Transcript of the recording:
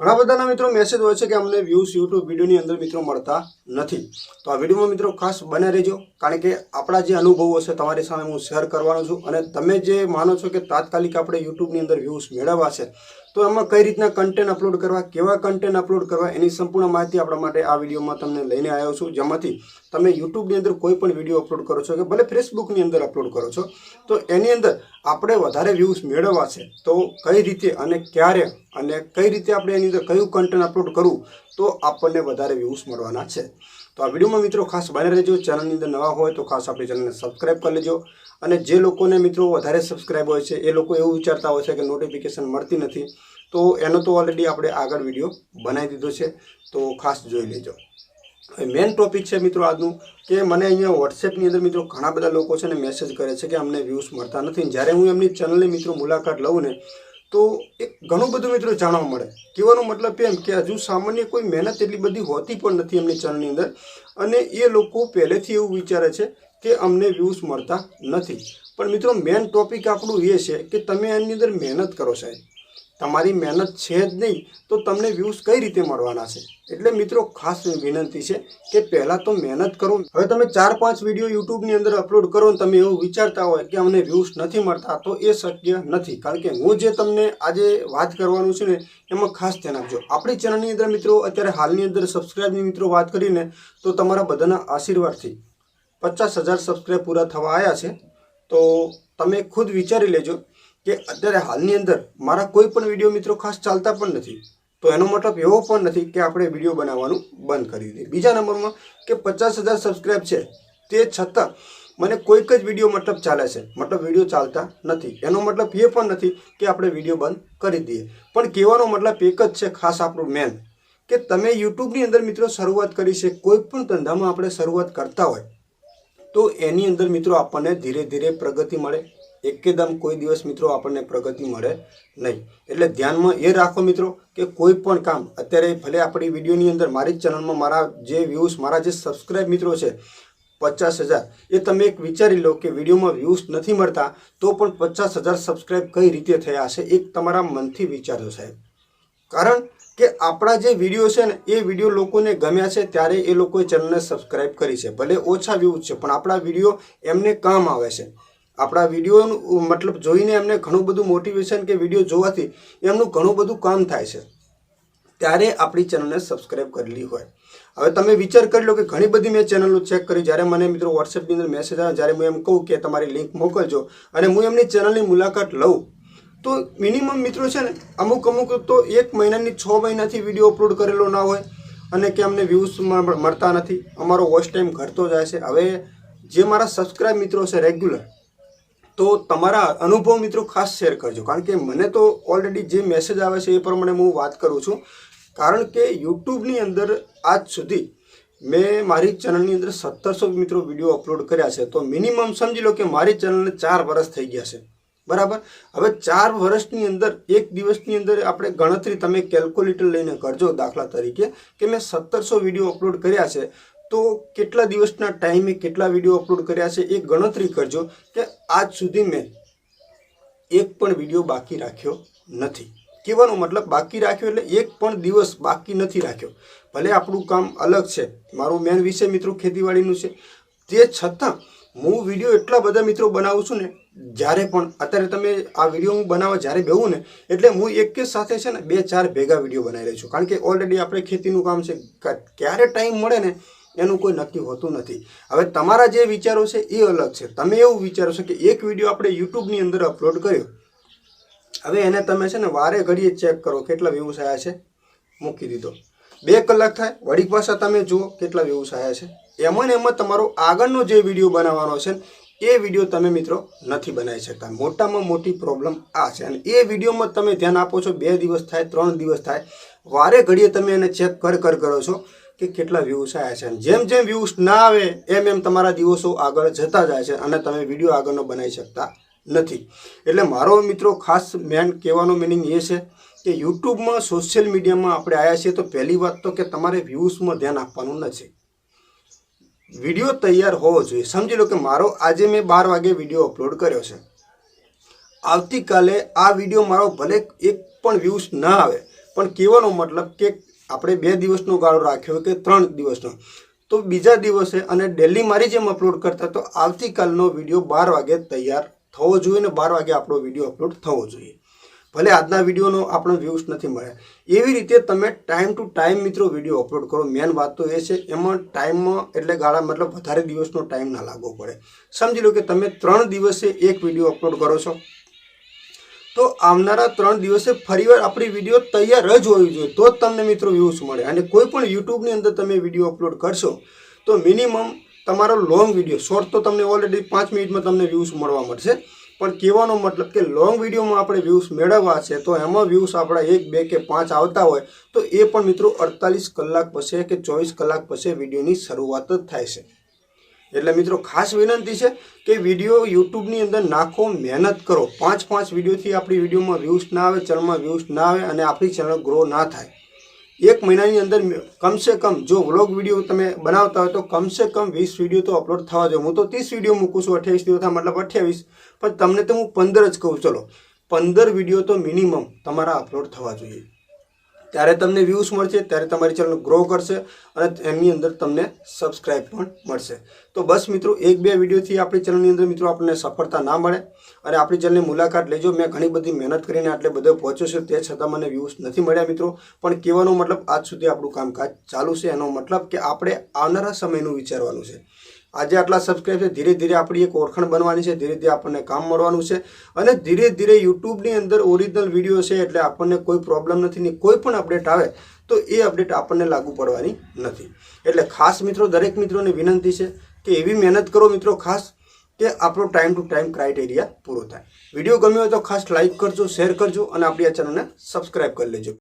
ઘણા બધાના મિત્રો મેસેજ હોય છે કે અમને વ્યૂઝ યુટ્યુબ વિડીયોની અંદર મિત્રો મળતા નથી. તો આ વિડીયોમાં મિત્રો ખાસ બને રહેજો. કારણ કે આપણા જે અનુભવો છે તમારી સામે હું શેર કરવાનો છું. અને તમે જે માનો છો કે તાત્કાલિક આપણે યુટ્યુબની અંદર વ્યૂઝ મેળવવા છે, તો એમાં કઈ રીતના કન્ટેન્ટ અપલોડ કરવા, કેવા કન્ટેન્ટ અપલોડ કરવા, એની સંપૂર્ણ માહિતી આપણા માટે આ વિડીયોમાં તમને લઈને આવ્યો છું. જેમાંથી તમે યુટ્યુબની અંદર કોઈ પણ વીડિયો અપલોડ કરો છો કે ભલે ફેસબુકની અંદર અપલોડ કરો છો, તો એની અંદર આપણે વધારે વ્યૂઝ મેળવવા છે, તો કઈ રીતે અને ક્યારે અને કઈ રીતે આપણે એની અંદર કયું કન્ટેન્ટ અપલોડ કરવું, તો આપણને વધારે વ્યૂઝ મળવાના છે. તો આ વિડીયોમાં મિત્રો ખાસ બને રહેજો ચેનલની અંદર નવા હોય તો ખાસ આપણી ચેનલને સબસ્ક્રાઈબ કરી લેજો અને જે લોકોને મિત્રો વધારે સબસ્ક્રાઈબ હોય છે, એ લોકો એવું વિચારતા હોય છે કે નોટિફિકેશન મળતી નથી, તો એનો તો ઓલરેડી આપણે આગળ વીડિયો બનાવી દીધો છે, તો ખાસ જોઈ લેજો. મેઇન ટોપિક છે મિત્રો આજનું કે મને અહીંયા વોટ્સએપની અંદર મિત્રો ઘણા બધા લોકો છે ને મેસેજ કરે છે કે અમને વ્યૂઝ મળતા નથી જ્યારે હું એમની ચેનલની મિત્રો મુલાકાત લઉં ને, તો એ ઘણું બધું મિત્રો જાણવા મળે. કહેવાનો મતલબ એમ કે હજુ સામાન્ય કોઈ મહેનત એટલી બધી હોતી પણ નથી એમની ચેનલની અંદર અને એ લોકો પહેલેથી એવું વિચારે છે કે અમને વ્યૂઝ મળતા નથી. પણ મિત્રો મેઇન ટોપિક આપણું એ છે કે તમે એની અંદર મહેનત કરો સાહેબ. તમારી મહેનત છે જ નહીં, તો તમને વ્યૂઝ કઈ રીતે મળવાના છે? એટલે મિત્રો, ખાસ વિનંતી છે કે પહેલાં તો મહેનત કરો. હવે તમે ચાર પાંચ વીડિયો યુટ્યુબની અંદર અપલોડ કરો ને તમે એવું વિચારતા હોય કે અમને વ્યૂઝ નથી મળતા, તો એ શક્ય નથી. કારણ કે હું જે તમને આજે વાત કરવાનું છે ને, એમાં ખાસ ધ્યાન આપજો. આપણી ચેનલની અંદર મિત્રો, અત્યારે હાલની અંદર સબસ્ક્રાઇબની મિત્રો વાત કરીને, તો તમારા બધાના આશીર્વાદથી પચાસ હજાર સબસ્ક્રાઇબ પૂરા થવા આવ્યા છે. તો તમે ખુદ વિચારી લેજો કે અત્યારે હાલની અંદર મારા કોઈ પણ વીડિયો મિત્રો ખાસ ચાલતા પણ નથી. તો એનો મતલબ એવો પણ નથી કે આપણે વીડિયો બનાવવાનું બંધ કરી દઈએ. બીજા નંબરમાં કે પચાસ હજાર સબસ્ક્રાઈબ છે, તે છતાં મને કોઈક જ વીડિયો મતલબ ચાલે છે. મતલબ વીડિયો ચાલતા નથી. એનો મતલબ એ પણ નથી કે આપણે વીડિયો બંધ કરી દઈએ. પણ કહેવાનો મતલબ એક જ છે ખાસ આપણું મેન કે તમે યુટ્યુબની અંદર મિત્રો શરૂઆત કરી છે, કોઈ પણ ધંધામાં આપણે શરૂઆત કરતા હોય, તો એની અંદર મિત્રો આપણને ધીરે ધીરે પ્રગતિ મળે એકદમ કોઈ દિવસ મિત્રો આપણને પ્રગતિ મળે નહીં. એટલે ધ્યાનમાં એ રાખો મિત્રો કે કોઈ પણ કામ, અત્યારે ભલે આપણી વિડીયોની અંદર મારી જ ચેનલમાં મારા જે વ્યૂઝ મારા જે સબસ્ક્રાઇબ મિત્રો છે, પચાસ હજાર, એ તમે એક વિચારી લો કે વિડીયોમાં વ્યૂઝ નથી મળતા, તો પણ પચાસ હજાર સબસ્ક્રાઇબ કઈ રીતે થયા હશે, એક તમારા મનથી વિચારજો સાહેબ. કારણ કે આપણા જે વીડિયો છે ને, એ વીડિયો લોકોને ગમ્યા છે, ત્યારે એ લોકોએ ચેનલને સબસ્ક્રાઇબ કરી છે. ભલે ઓછા વ્યૂઝ છે, પણ આપણા વીડિયો એમને કામ આવે છે. આપણા વિડીયોનું, મતલબ જોઈને એમને ઘણું બધું મોટિવેશન કે વીડિયો જોવાથી એમનું ઘણું બધું કામ થાય છે. ત્યારે આપણી ચેનલને સબસ્ક્રાઈબ કરેલી હોય. હવે તમે વિચાર કરી લો કે ઘણી બધી મેં ચેનલો ચેક કરી. જ્યારે મને મિત્રો વોટ્સએપની અંદર મેસેજ આવે, જ્યારે હું એમ કહું કે તમારી લિંક મોકલજો અને હું એમની ચેનલની મુલાકાત લઉં, તો મિનિમમ મિત્રો છે ને, અમુક અમુક તો એક મહિનાની છ મહિનાથી વીડિયો અપલોડ કરેલો ના હોય અને કે અમને વ્યૂઝ મળતા નથી. અમારો વોચ ટાઈમ ઘટતો જાય છે. હવે જે મારા સબસ્ક્રાઈબ મિત્રો છે રેગ્યુલર તો તમારા અનુભવ મિત્રો ખાસ શેર કરજો. કારણ કે મને તો ઓલરેડી જે મેસેજ આવે છે એ પ્રમાણે હું વાત કરું છું. કારણ કે યુટ્યુબની અંદર આજ સુધી મેં મારી ચેનલની અંદર સત્તરસો મિત્રો વીડિયો અપલોડ કર્યા છે. તો મિનિમમ સમજી લો કે મારી ચેનલને ચાર વર્ષ થઈ ગયા છે. બરાબર? હવે ચાર વર્ષની અંદર, એક દિવસની અંદર આપણે ગણતરી તમે કેલ્ક્યુલેટર લઈને કરજો દાખલા તરીકે કે મેં સત્તરસો વીડિયો અપલોડ કર્યા છે. તો કેટલા દિવસના ટાઈમે કેટલા વીડિયો અપલોડ કર્યા છે એ ગણતરી કરજો કે આજ સુધી મેં એક પણ વીડિયો બાકી રાખ્યો નથી. કહેવાનો મતલબ બાકી રાખ્યો એટલે એક પણ દિવસ બાકી નથી રાખ્યો. ભલે આપણું કામ અલગ છે, મારું મેન વિષય મિત્રો ખેતીવાડીનું છે. તે છતાં હું વીડિયો એટલા બધા મિત્રો બનાવું છું ને, જ્યારે પણ, અત્યારે તમે આ વીડિયો હું બનાવવા જ્યારે બેહું ને, એટલે હું એક સાથે છે ને બે ચાર ભેગા વીડિયો બનાવી રહી છું. કારણ કે ઓલરેડી આપણે ખેતીનું કામ છે. ક્યારે ટાઈમ મળે ને એનું કોઈ નક્કી હોતું નથી. હવે તમારા જે વિચારો છે એ અલગ છે. તમે એવું વિચારો છો કે એક વીડિયો આપણે યુટ્યુબની અંદર અપલોડ કર્યો. હવે એને તમે છે ને વારે ઘડીએ ચેક કરો કેટલા વ્યૂઝ આવ્યા છે. મૂકી દીધો. બે કલાક થાય, વળી પાછા તમે જુઓ કેટલા વ્યૂઝ આવ્યા છે. એમાં ને એમાં તમારો આગળનો જે વીડિયો બનાવવાનો છે એ વીડિયો તમે મિત્રો નથી બનાવી શકતા. મોટામાં મોટી પ્રોબ્લેમ આ છે. અને એ વિડીયોમાં તમે ધ્યાન આપો છો, બે દિવસ થાય, ત્રણ દિવસ થાય, વારે ઘડીએ તમે એને ચેક કર કર કરો છો. કે કેટલા વ્યૂઝ આવ્યા છે. જેમ જેમ વ્યૂઝ ના આવે, એમ એમ તમારા દિવસો આગળ જતા જાય છે અને તમે વીડિયો આગળનો બનાવી શકતા નથી. એટલે મારો મિત્રો ખાસ મેન કહેવાનો મિનિંગ એ છે કે યુટ્યુબમાં સોશિયલ મીડિયામાં આપણે આવ્યા છીએ તો પહેલી વાત તો કે તમારે વ્યૂઝમાં ધ્યાન આપવાનું નથી. વીડિયો તૈયાર હોવો જોઈએ. સમજી લો કે મારો આજે મેં બાર વાગે વીડિયો અપલોડ કર્યો છે. આવતીકાલે આ વીડિયો મારો ભલે એક પણ વ્યૂઝ ના આવે, પણ કહેવાનો મતલબ કે આપણે બે દિવસનો ગાળો રાખ્યો કે ત્રણ દિવસનો. તો બીજા દિવસે અને ડેલી મારી જેમ અપલોડ કરતા તો આવતીકાલનો વીડિયો બાર વાગે તૈયાર થવો જોઈએ ને બાર વાગે આપણો વીડિયો અપલોડ થવો જોઈએ. ભલે આજના વિડીયોનો આપણને વ્યૂઝ નથી મળ્યા એવી રીતે તમે ટાઈમ ટુ ટાઈમ મિત્રો વીડિયો અપલોડ કરો. મેન વાત તો એ છે, એમાં ટાઈમમાં એટલે ગાળા મતલબ વધારે દિવસનો ટાઈમ ના લાગવો પડે. સમજી લો કે તમે ત્રણ દિવસે એક વીડિયો અપલોડ કરો છો. તો આવનારા ત્રણ દિવસે ફરીવાર આપણી વીડિયો તૈયાર જ હોવી જોઈએ. તો જ તમને મિત્રો વ્યૂઝ મળે. અને કોઈ પણ યુટ્યુબની અંદર તમે વીડિયો અપલોડ કરશો, તો મિનિમમ તમારો લોંગ વીડિયો શોર્ટ તો તમને ઓલરેડી પાંચ મિનિટમાં તમને વ્યૂઝ મળવા મળશે. પણ કહેવાનો મતલબ કે લોંગ વિડીયોમાં આપણે વ્યૂઝ મેળવવા છે, તો એમાં વ્યૂઝ આપણા એક, બે કે પાંચ આવતા હોય, તો એ પણ મિત્રો અડતાલીસ કલાક પછી કે ચોવીસ કલાક પછી વિડીયોની શરૂઆત જ થાય છે. એટલે મિત્રો, ખાસ વિનંતી છે કે વીડિયો યુટ્યુબની અંદર નાખો, મહેનત કરો. પાંચ પાંચ વિડીયોથી આપણી વિડીયોમાં વ્યૂઝ ના આવે, ચેનલમાં વ્યૂઝ ના આવે અને આપણી ચેનલ ગ્રો ના થાય. એક મહિનાની અંદર કમસે કમ જો વ્લોગ વીડિયો તમે બનાવતા હોય તો કમસે કમ વીસ વીડિયો તો અપલોડ થવા જોઈએ. હું તો ત્રીસ વીડિયો મૂકું છું, અઠ્યાવીસ દિવસ મતલબ અઠ્યાવીસ. પણ તમને તો હું પંદર જ કહું, ચલો. પંદર વીડિયો તો મિનિમમ તમારા અપલોડ થવા જોઈએ. ત્યારે તમને વ્યૂઝ મળશે, ત્યારે તમારી ચેનલ ગ્રો કરશે અને એની અંદર તમને સબસ્ક્રાઇબ પણ મળશે. તો બસ મિત્રો, એક બે વિડીયોથી આપણી ચેનલની અંદર મિત્રો આપણને સફળતા ના મળે અને આપણી ચેનલની મુલાકાત લેજો. મેં ઘણી બધી મહેનત કરીને આટલે બધે પહોંચ્યો છે, તે છતાં મને વ્યૂઝ નથી મળ્યા મિત્રો. પણ કહેવાનો મતલબ આજ સુધી આપણું કામકાજ ચાલુ છે. એનો મતલબ કે આપણે આવનારા સમયનું વિચારવાનું છે. આજે આટલા સબસ્ક્રાઈબ છે, ધીરે ધીરે આપણી એક ઓળખાણ બનવાની છે, ધીરે ધીરે આપણને કામ મળવાનું છે અને ધીરે ધીરે યુટ્યુબની અંદર ઓરિજિનલ વીડિયો છે એટલે આપણને કોઈ પ્રોબ્લેમ નથી ને કોઈ પણ અપડેટ આવે તો એ અપડેટ આપણને લાગુ પડવાની નથી. એટલે ખાસ મિત્રો, દરેક મિત્રોને વિનંતી છે કે એવી મહેનત કરો મિત્રો ખાસ કે આપણો ટાઈમ ટુ ટાઈમ ક્રાઇટેરિયા પૂરો થાય. વીડિયો ગમ્યો હોય તો ખાસ લાઇક કરજો શેર કરજો અને આપણી આ ચેનલને સબસ્ક્રાઈબ કરી લેજો.